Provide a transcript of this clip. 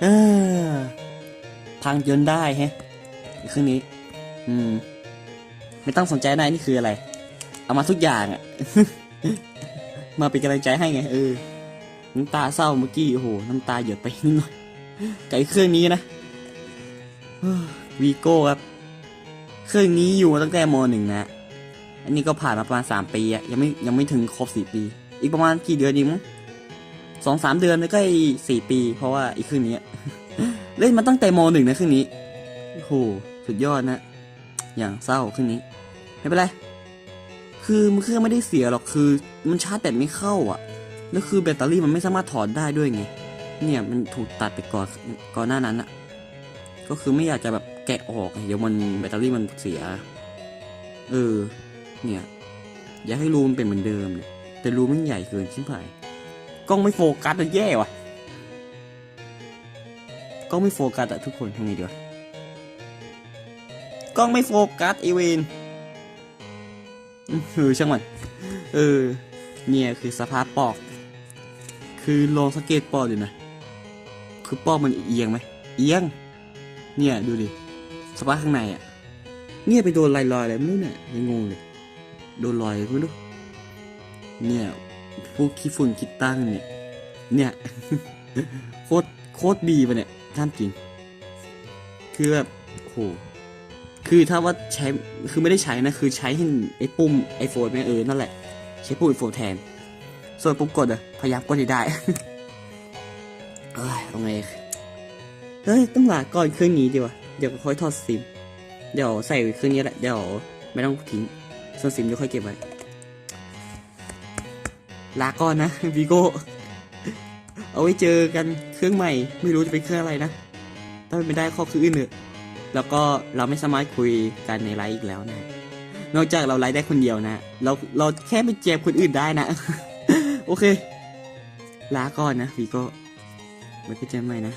เออพังจนได้แฮะเครื่องนี้ อืม ไม่ต้องสนใจนายนี่คืออะไร เอามาทุกอย่างอะมาเป็นกำลังใจให้ไง เออ น้ำตาเศร้าเมื่อกี้ โอ้โห น้ำตาหยดไปนิดหน่อยกับไอ้เครื่องนี้นะวีโก้ครับ เครื่องนี้อยู่ตั้งแต่มหนึ่งนะ อันนี้ก็ผ่านมาประมาณสามปีอะยังไม่ยังไม่ถึงครบสี่ปี อีกประมาณกี่เดือนดีมั้ง สองสามเดือนแล้วก็อีสี่ปี เพราะว่าอีกครื่งนี้ เล่นมาตั้งแต่มหนึ่งนะครื่งนี้โอ้โหสุดยอดนะ อย่างเศร้าครื่งนี้ ไม่เป็นไร คือมันเครื่องไม่ได้เสียหรอกคือมันชาร์จแบตไม่เข้าอะ แล้วคือแบตเตอรี่มันไม่สามารถถอดได้ด้วยไง เนี่ยมันถูกตัดไปก่อนก่อนหน้านั้นอะก็คือไม่อยากจะแบบแกะออกเดี๋ยวมันแบตเตอรี่มันเสีย เออ เนี่ย อยากให้รูมันเป็นเหมือนเดิมเนี่ยแต่รูมันใหญ่เกินชิบหาย กล้องไม่โฟกัสมันแย่ว่ะกล้องไม่โฟกัสอะทุกคนทำไงดีวะกล้องไม่โฟกัสอีเวนเออช่างมันเออ เนี่ยคือสภาพปอก คือลองสังเกตปอกดูนะ คือปอกมันเอียงไหมเอียง เนี่ยดูดิ สภาพข้างในอะเนี่ยไปโดนลายลอยอะไรไม่รู้เนี่ยยังงงเลย โดนลอยไม่รู้ เนี่ย พวกขี้ฝุ่นขี้ตั้งเนี่ย เนี่ย โคตรโคตรดีปะเนี่ยท่ามจริง คือแบบโหคือถ้าว่าใช้ คือไม่ได้ใช้นะ คือใช้ให้ไอ้ปุ่มไอโฟนแม่เออ นั่นแหละ ใช้ปุ่มไอโฟนแทน ส่วนปุ่มกดอะพยายามกดให้ได้ เอ้ยเอาไง เฮ้ย ต้องลาก่อนเครื่องนี้ดีวะเดี๋ยวค่อยถอดซิม เดี๋ยวใส่เครื่องนี้แหละ เดี๋ยวไม่ต้องทิ้ง ส่วนซิมเดี๋ยวค่อยเก็บไว้ ลาก่อนนะวีโก้เอาไว้เจอกันเครื่องใหม่ ไม่รู้จะเป็นเครื่องอะไรนะ ถ้าเป็นไม่ได้ข้อคืออื่นเนอะแล้วก็เราไม่สามารถคุยกันในไลฟ์อีกแล้วนะ นอกจากเราไลฟ์ได้คนเดียวนะ เราเราแค่ไปเจ็บคนอื่นได้นะ โอเค ลาก่อนนะวีโก้ไว้เจอกันใหม่นะ